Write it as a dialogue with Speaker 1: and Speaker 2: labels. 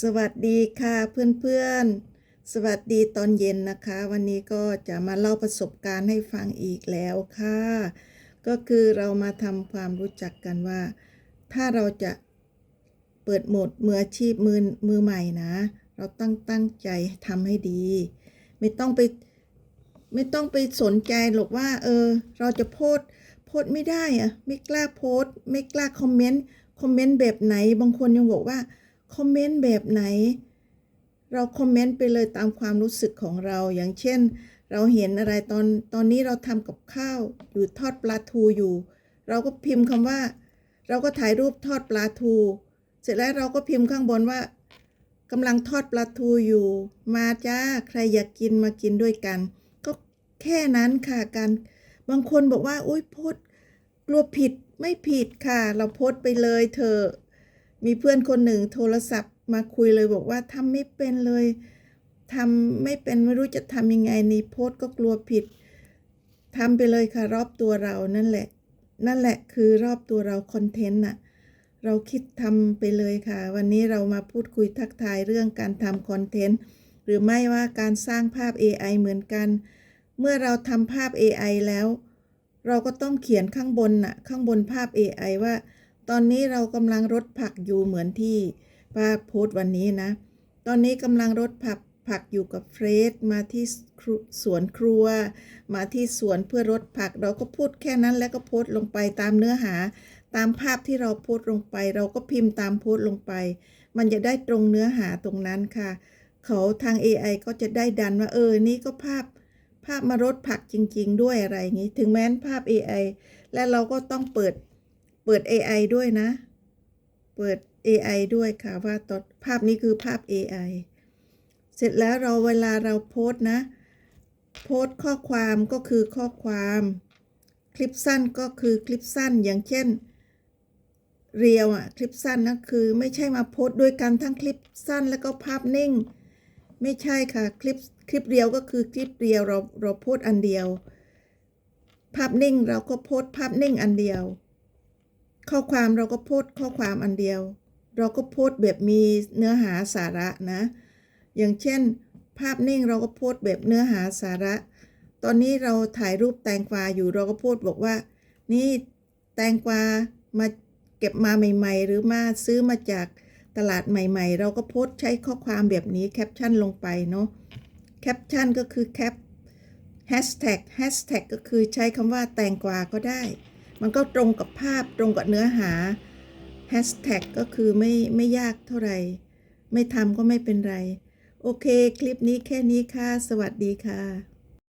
Speaker 1: สวัสดีค่ะเพื่อนๆ สวัสดีตอนเย็นนะคะ วันนี้ก็จะมาเล่าประสบการณ์ให้ฟังอีกแล้วค่ะ ก็คือเรามาทำความรู้จักกันว่า ถ้าเราจะเปิดโหมดมืออาชีพมือมือใหม่นะ เราตั้งตั้งใจทำให้ดี ไม่ต้องไปไม่ต้องไปสนใจหรอกว่าเออเราจะโพสต์โพสต์ไม่ได้อะไม่กล้าโพสต์ไม่กล้าคอมเมนต์คอมเมนต์แบบไหนบางคนยังบอกว่า คอมเมนต์แบบไหน เราคอมเมนต์ไปเลยตามความรู้สึกของเรา อย่างเช่น เราเห็นอะไรตอนตอนนี้เราทำกับข้าวหรือทอดปลาทูอยู่ เราก็พิมพ์คำว่า เราก็ถ่ายรูปทอดปลาทู เสร็จแล้วเราก็พิมพ์ข้างบนว่ากำลังทอดปลาทูอยู่ มาจ้าใครอยากกินมากินด้วยกัน ก็แค่นั้นค่ะการบางคนบอกว่าอุ้ยโพสกลัวผิดไม่ผิดค่ะ เราโพสไปเลยเถอะ มีเพื่อนคนหนึ่งโทรศัพท์มาคุยเลยบอกว่าทำไม่เป็นเลยทำไม่เป็นไม่รู้จะทำยังไงนี่โพสก็กลัวผิดทำไปเลยค่ะรอบตัวเรานั่นแหละ นั่นแหละคือรอบตัวเราคอนเทนต์น่ะเราคิดทำไปเลยค่ะ วันนี้เรามาพูดคุยทักทายเรื่องการทำคอนเทนต์หรือไม่ว่าการสร้างภาพ AI เหมือนกัน เมื่อเราทำภาพ AI แล้ว เราก็ต้องเขียนข้างบนน่ะข้างบนภาพ AI ว่า ตอนนี้เรากำลังรดผักอยู่เหมือนที่ป้าโพสต์วันนี้นะ ตอนนี้กำลังรดผักผักอยู่กับเฟรดมาที่สวนครัว มาที่สวนเพื่อรดผักเราก็พูดแค่นั้นแล้วก็โพสต์ลงไปตามเนื้อหา ตามภาพที่เราโพสต์ลงไป เราก็พิมพ์ตามโพสต์ลงไป มันจะได้ตรงเนื้อหาตรงนั้นค่ะ เขาทาง AI ก็จะได้ดันว่าเออนี่ก็ภาพภาพมารดผักจริง ๆ ด้วยอะไรอย่างนี้ ถึงแม้นภาพ AI และเราก็ต้องเปิด เปิด AI ด้วยนะ เปิด AI ด้วยค่ะว่าตอนภาพนี้คือภาพ AI เสร็จแล้วเราเวลาเราโพสนะ โพสข้อความก็คือข้อความ คลิปสั้นก็คือคลิปสั้นอย่างเช่น เรียวอะคลิปสั้นนะคือไม่ใช่มาโพสด้วยกันทั้งคลิปสั้นแล้วก็ภาพนิ่ง ไม่ใช่ค่ะคลิปคลิปเรียวก็คือคลิปเรียวเราเราโพสอันเดียว ภาพนิ่งเราก็โพสภาพนิ่งอันเดียว ข้อความเราก็โพสข้อความอันเดียว เราก็โพสแบบมีเนื้อหาสาระนะ อย่างเช่น ภาพนิ่งเราก็โพสแบบเนื้อหาสาระ ตอนนี้เราถ่ายรูปแตงกวาอยู่เราก็โพสบอกว่า นี่แตงกวามาเก็บมาใหม่ ๆ หรือมาซื้อมาจากตลาดใหม่ ๆ เราก็โพสใช้ข้อความแบบนี้แคปชั่นลงไปเนาะแคปชั่นก็คือแคปแฮชแท็กแฮชแท็กก็คือใช้คำว่าแตงกวาก็ได้ มันก็ตรงกับภาพตรงกับเนื้อหาแฮชแท็กก็คือไม่ไม่ยากเท่าไหร่ ไม่ทำก็ไม่เป็นไร โอเค คลิปนี้แค่นี้ค่ะ สวัสดีค่ะ